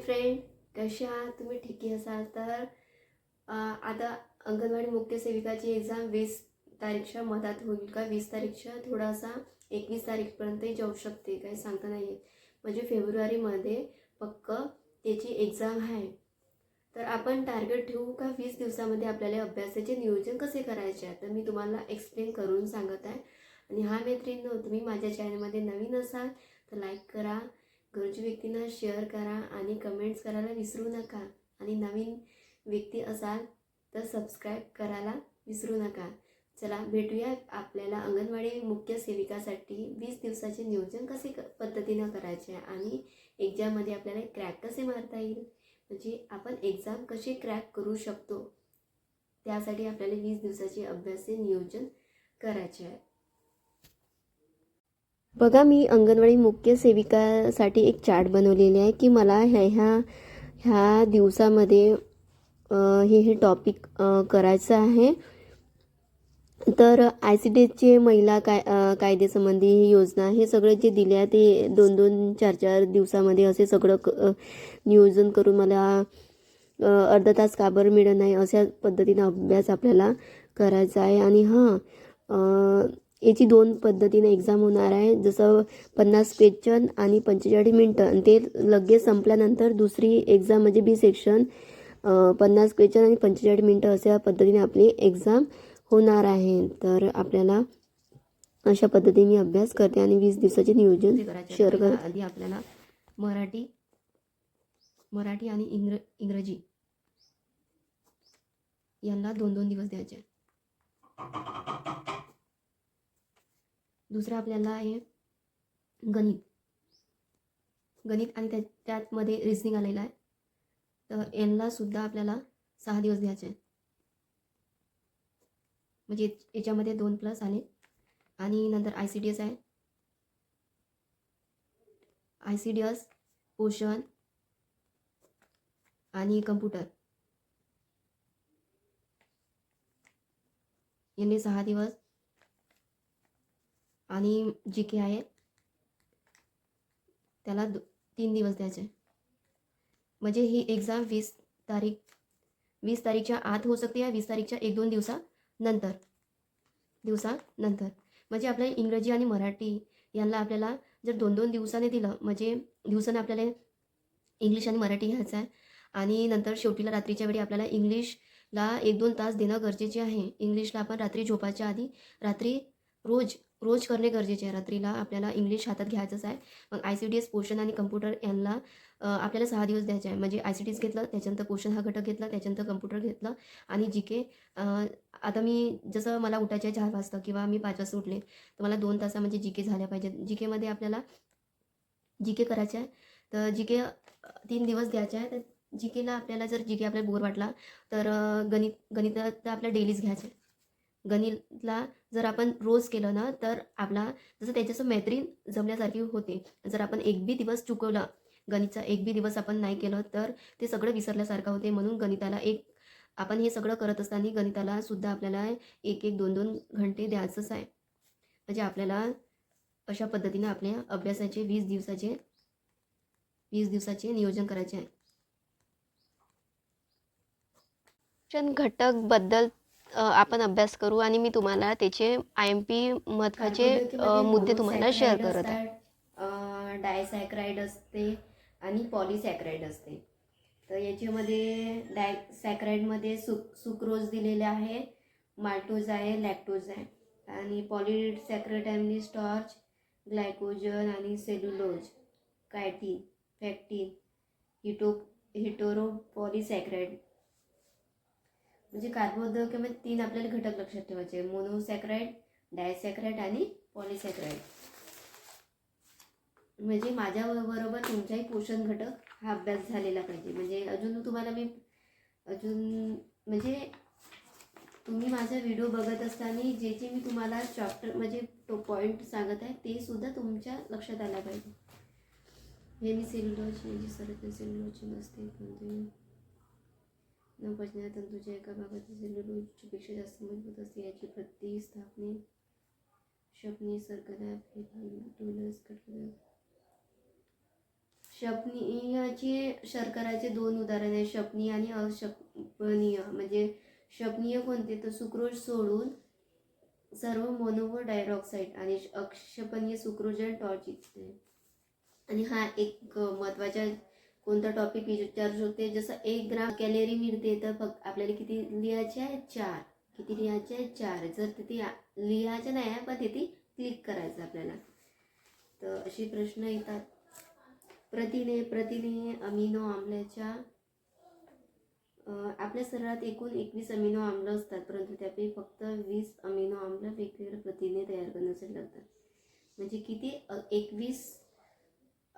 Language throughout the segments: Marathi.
फ्रेंड कशा आहात तुम्ही ठीकी असाल तर आता अंगणवाडी मुख्य सेविकाची एक्झाम वीस तारीखच्या मधात होईल का? वीस तारीखच्या थोडासा एकवीस तारीखपर्यंतही जाऊ शकते काही सांगता नाही येत. म्हणजे फेब्रुवारीमध्ये पक्क त्याची एक्झाम आहे. तर आपण टार्गेट ठेवू का? वीस दिवसामध्ये आपल्याला अभ्यासाचे नियोजन कसे करायचे आहे? तर मी तुम्हाला एक्सप्लेन करून सांगत आहे. आणि हा मैत्रिणी तुम्ही माझ्या चॅनलमध्ये नवीन असाल तर लाईक करा. गरजू व्यक्तींना शेअर करा आणि कमेंट्स करायला विसरू नका. आणि नवीन व्यक्ती असाल तर सबस्क्राईब करायला विसरू नका. चला भेटूया आपल्याला अंगणवाडी मुख्य सेविकासाठी. वीस दिवसाचे नियोजन कसे क पद्धतीनं करायचे आहे आणि एक्झाममध्ये आपल्याला क्रॅक कसे मारता येईल? म्हणजे आपण एक्झाम कशी क्रॅक करू शकतो? त्यासाठी आपल्याला वीस दिवसाचे अभ्यासचे नियोजन करायचे आहे. बघा मी अंगणवाडी मुख्य सेविकासाठी एक चार्ट बनवलेली आहे की मला ह्या ह्या ह्या दिवसामध्ये हे हे टॉपिक करायचं आहे. तर आय सी डी एसचे महिला काय कायदेसंबंधी ही योजना हे सगळं जे दिले आहे ते दोन दोन चार चार दिवसामध्ये असे सगळं क नियोजन करून मला अर्धा तास का बरं मिळत नाही अशा पद्धतीनं अभ्यास आपल्याला करायचा आहे. आणि हां याची दोन पद्धतीने एक्झाम होणार आहे. जसं पन्नास क्वेश्चन आणि पंचेचाळीस मिनटं आणि ते लगेच संपल्यानंतर दुसरी एक्झाम म्हणजे बी सेक्शन पन्नास क्वेश्चन आणि पंचेचाळीस मिनटं अशा पद्धतीने आपली एक्झाम होणार आहे. तर आपल्याला अशा पद्धतीने मी अभ्यास करते आणि वीस दिवसाचे नियोजन शेअर करते. आधी आपल्याला मराठी मराठी आणि इंग्र इंग्रजी यांना दोन दोन दिवस द्यायचे दुसरं आपल्याला आहे गणित. गणित आणि त्या त्यातमध्ये रिझनिंग आलेलं आहे. तर यांना सुद्धा आपल्याला सहा दिवस द्यायचे म्हणजे याच्यामध्ये दोन प्लस आले. आणि नंतर आय सी डी एस आहे. आय सी डी एस पोषण आणि कम्प्युटर यांनी सहा दिवस आणि जी के आहे त्याला दो तीन दिवस द्यायचे. म्हणजे ही एक्झाम वीस तारीख वीस तारीखच्या आत होऊ शकते या वीस तारीखच्या एक दोन दिवसानंतर दिवसानंतर म्हणजे आपल्याला इंग्रजी आणि मराठी यांना आपल्याला जर दोन दोन दिवसाने दिलं म्हणजे दिवसाने आपल्याला इंग्लिश आणि मराठी घ्यायचं आहे. आणि नंतर शेवटीला रात्रीच्या वेळी आपल्याला इंग्लिशला एक दोन तास देणं गरजेचे आहे. इंग्लिशला आपण रात्री झोपायच्या आधी रात्री रोज रोज करणे गरजेचे आहे. रात्रीला आपल्याला इंग्लिश हातात घ्यायचंच आहे. मग आय सी डी एस पोषण आणि कम्प्युटर यांना आपल्याला सहा दिवस द्यायचे आहे. म्हणजे आय सी डी एस घेतलं त्याच्यानंतर पोषण हा घटक घेतला त्याच्यानंतर कम्प्युटर घेतलं आणि जी के आता मी जसं मला उठायचं आहे चार वाजता किंवा मी पाच वाजता उठले तर मला दोन तासा म्हणजे जी के झाल्या पाहिजेत. जी केमध्ये आपल्याला जी के करायचे आहे. तर जी के तीन दिवस द्यायचे आहे. तर जी केला आपल्याला जर जी के आपल्याला बोर वाटला तर गणित गणित तर आपल्याला डेलीच घ्यायचं आहे गणितला जर आपण रोज केलं ना तर आपला जसं त्याच्यासं मैत्रीण जमल्यासारखी होते. जर आपण एक बी दिवस चुकवला गणितचा एक बी दिवस आपण नाही केलं तर ते सगळं विसरल्यासारखं होते. म्हणून गणिताला एक आपण हे सगळं करत असताना गणिताला सुद्धा आपल्याला एक एक दोन दोन घंटे द्यायचंच आहे. म्हणजे आपल्याला अशा पद्धतीने आपल्या अभ्यासाचे वीस दिवसाचे वीस दिवसाचे नियोजन करायचे आहे. घटक घटकबद्दल आपण अभ्यास करू आणि मी तुम्हाला त्याचे आय एम पी महत्त्वाचे मुद्दे तुम्हाला शेअर करत आहे. डायसॅक्राईड असते आणि पॉलिसॅक्राईड असते. तर याच्यामध्ये डाय सॅक्राईडमध्ये सु सुक्रोज दिलेले आहे माल्टोज आहे लॅक्टोज आहे. आणि पॉलिसॅक्राईडमध्ये स्टॉर्च ग्लायकोजन आणि सेल्युलोज कायटीन फॅक्टिन हिटो हिटोरो पॉलिसॅक्राईड म्हणजे कार्बोदकामध्ये तीन आपल्याला घटक लक्षात ठेवायचे. मोनोसॅक्राईड डायसॅक्राईड आणि पॉलिसॅक्राईड म्हणजे माझ्या बरोबर तुमचाही पोषण घटक हा अभ्यास झालेला पाहिजे. म्हणजे अजून तुम्हाला मी अजून म्हणजे तुम्ही माझा व्हिडिओ बघत असताना जे जे मी तुम्हाला चॅप्टर म्हणजे तो पॉईंट सांगत आहे ते सुद्धा तुमच्या लक्षात आला पाहिजे. हे मी सेल्युलोज म्हणजे सरत सेल्युलोजची नसते म्हणजे न तंतूच्या एका भागातील सेल्युलोजची पेक्षा जास्त मजबूत असते याची प्रतिस्थापने शपनी सरकदा फेफालटोलस शपनी याचे शर्कराचे दोन उदाहरण आहे शपनीय आणि अशपनीय. म्हणजे शपनीय कोणते? तर सुक्रोज सोडून सर्व मोनो डायरॉक्साईड आणि अक्षपनीय सुक्रोज आणि टॉर्च आणि हा एक महत्त्वाचा कोणता टॉपिक विचारू शकते जसं एक ग्राम कॅलरी मिळते तर फक्त आपल्याला किती लिहायचे आहे? चार. किती लिहायचे आहे? चार. जर तिथे लिहायचं नाही आहे पण तिथे क्लिक करायचं आपल्याला. तर असे प्रश्न येतात. प्रथिने प्रथिने अमिनो आम्लाच्या आपल्या शरीरात एकूण एकवीस अमिनो आम्ल असतात परंतु त्यापैकी फक्त वीस अमिनो आम्ल वेगवेगळे प्रथिने तयार करण्यासाठी लागतात. म्हणजे किती एकवीस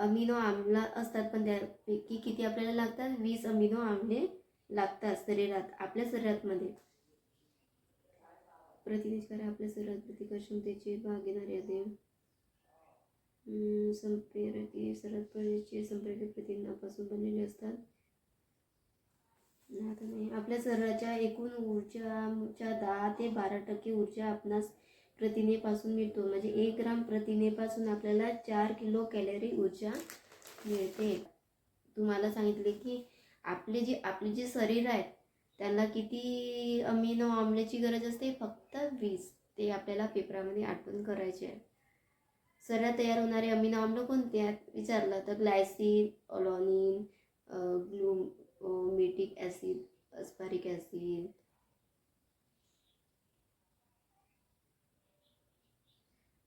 अमिनो आम्ल असतात पण त्यापैकी किती आपल्याला लागतात? वीस अमिनो आम्ले लागतात शरीरात आपल्या शरीरातमध्ये. प्रतिनिष्कार आपल्या शरीरात प्रतिकार क्षमतेचे भागीदारी आहे हम्म, संप्रेरके शरीरात संप्रेरक प्रतिनापासून बनलेले असतात. आता नाही. आपल्या शरीराच्या एकूण ऊर्जाच्या दहा ते बारा टक्के ऊर्जा आपणास प्रथिनेपासून मिळतो. म्हणजे एक ग्राम प्रथिनेपासून आपल्याला चार किलो कॅलरी ऊर्जा मिळते. तुम्हाला सांगितले की आपले जे आपले जे शरीर आहे त्यांना किती अमिनो आम्लाची गरज असते? फक्त वीस. ते आपल्याला पेपरामध्ये आठवण करायचे आहे. शरीरात तयार होणारे अमिनो आम्ल कोणते आहेत? विचारलं तर glycine alanine glutamic acid aspartic acid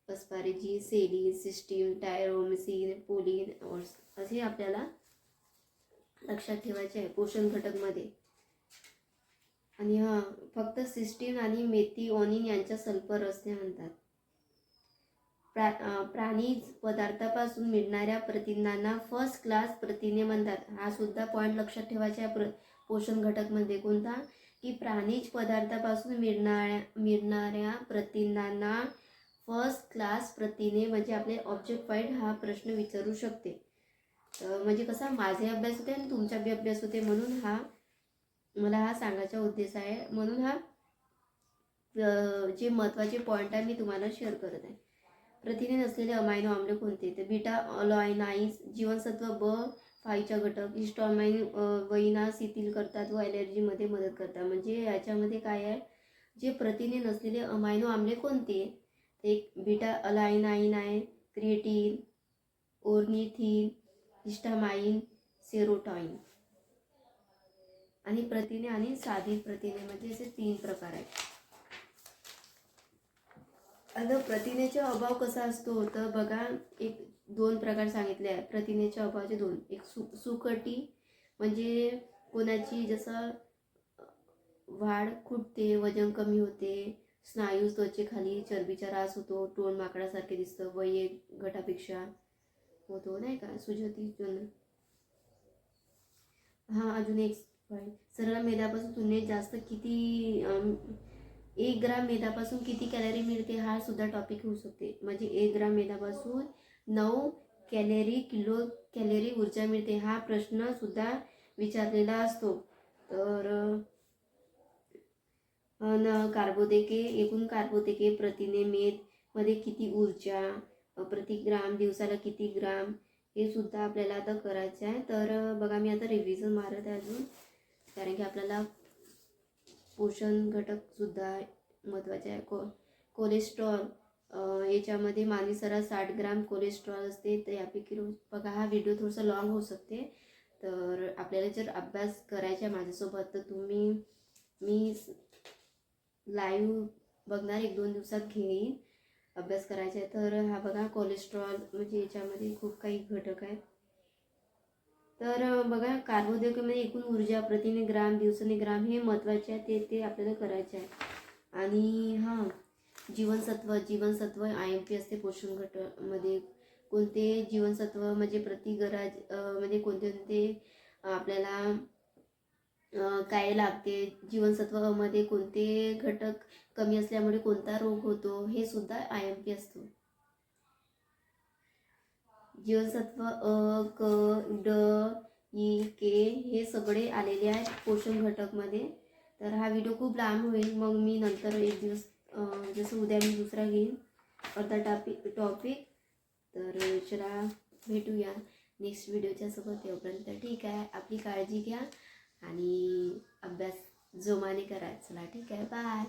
asparagine serine cysteine tyrosine proline असे आपल्याला लक्षात ठेवायचे आहे पोषण घटकमध्ये. आणि हां फक्त सिस्टीन आणि मेथी ऑनिन यांच्या सल्फर असते म्हणतात प्रा प्राणी पदार्थापासून मिळणाऱ्या प्रथिनांना फर्स्ट क्लास प्रथिने म्हणतात. हा सुद्धा पॉईंट लक्षात ठेवायचा आहे प्र पोषण घटकमध्ये. कोणता? की प्राणीज पदार्थापासून मिळणाऱ्या मिळणाऱ्या प्रथिनांना फर्स्ट क्लास प्रथिने म्हणजे आपले ऑब्जेक्ट पॉईंट हा प्रश्न विचारू शकते. म्हणजे कसा माझे अभ्यास होते आणि तुमचा बी अभ्यास होते म्हणून हा मला हा सांगायचा उद्देश आहे. म्हणून हा जे महत्त्वाचे पॉईंट आहे मी तुम्हाला शेअर करत आहे. प्रथिने नसलेले अमायनो आम्ल कोणते? तर बीटा ऑलॉयनाईज जीवनसत्व ब फाईचा घटक हिस्टॉमाइन वैना शिथिल करतात व ॲलर्जीमध्ये मदत करतात. म्हणजे याच्यामध्ये काय आहे? जे प्रथिने नसलेले अमायनो आम्ले कोणते? एक बीटा अलायनाईन आहे क्रिएटिन ओर्निथिन हिस्टामाइन सेरोटॉइन आणि प्रथिने आणि साधी प्रथिने म्हणजे असे तीन प्रकार आहेत. आता प्रथिनेचा अभाव कसा असतो? तर बघा एक दोन प्रकार सांगितले आहे प्रथिनेच्या अभावाचे दोन. एक सु सुकटी म्हणजे कोणाची जसं वाढ खुटते वजन कमी होते स्नायू त्वचेखाली चरबीचा रास होतो टोळ माकडासारखे दिसतं वय एक गटापेक्षा होतो नाही का? सुजती जन हां अजून एक सरळ मेदापासून तुलनेत जास्त किती एक ग्राम मेदापासून किती कॅलरी मिळते हा सुद्धा टॉपिक होऊ शकते. म्हणजे एक ग्राम मेदापासून नऊ कॅलरी किलो कॅलरी ऊर्जा मिळते हा प्रश्न सुद्धा विचारलेला असतो. तर न कार्बोदेके एकूण कार्बोदेके प्रतिने मेदमध्ये किती ऊर्जा प्रति ग्राम दिवसाला किती ग्राम हे सुद्धा आपल्याला आता करायचं आहे. तर बघा मी आता रिव्हिजन मारत आहे अजून. कारण की आपल्याला पोषण घटकसुद्धा महत्त्वाचे आहे. को कोलेस्ट्रॉल याच्यामध्ये मानवी सरास साठ ग्राम कोलेस्ट्रॉल असते. तर यापैकी रोज बघा हा व्हिडिओ थोडासा लॉंग होऊ शकते. तर आपल्याला जर अभ्यास करायचा आहे माझ्यासोबत तर तुम्ही मी लाईव्ह बघणार एक दोन दिवसात घेईन अभ्यास करायचा आहे तर हा बघा कोलेस्ट्रॉल म्हणजे याच्यामध्ये खूप काही घटक आहेत. तर बघा कार्बोदकेमध्ये एकूण ऊर्जा प्रतिने ग्राम दिवसाने ग्राम हे महत्त्वाचे आहे ते ते आपल्याला करायचे आहे. आणि हां जीवनसत्व जीवनसत्व आय एम पी असते पोषण घटकमध्ये. कोणते जीवनसत्व म्हणजे प्रति गराज म्हणजे कोणते कोणते आपल्याला काय लागते? जीवनसत्वामध्ये कोणते घटक कमी असल्यामुळे कोणता रोग होतो? हे सुद्धा आय एम पी असतो. जीवनसत्व अ क ड ई के हे सगळे आलेले आहेत पोषण घटकमध्ये. तर हा व्हिडिओ खूप लांब होईल. मग मी नंतर एक दिवस जसं उद्या मी दुसरा घेईन अर्धा टॉपिक टॉपिक तर चला भेटूया नेक्स्ट व्हिडिओच्या सोबत. येऊपर्यंत ठीक आहे. आपली काळजी घ्या. आणि अभ्यास जोमाने करा चला ठीक आहे. बाय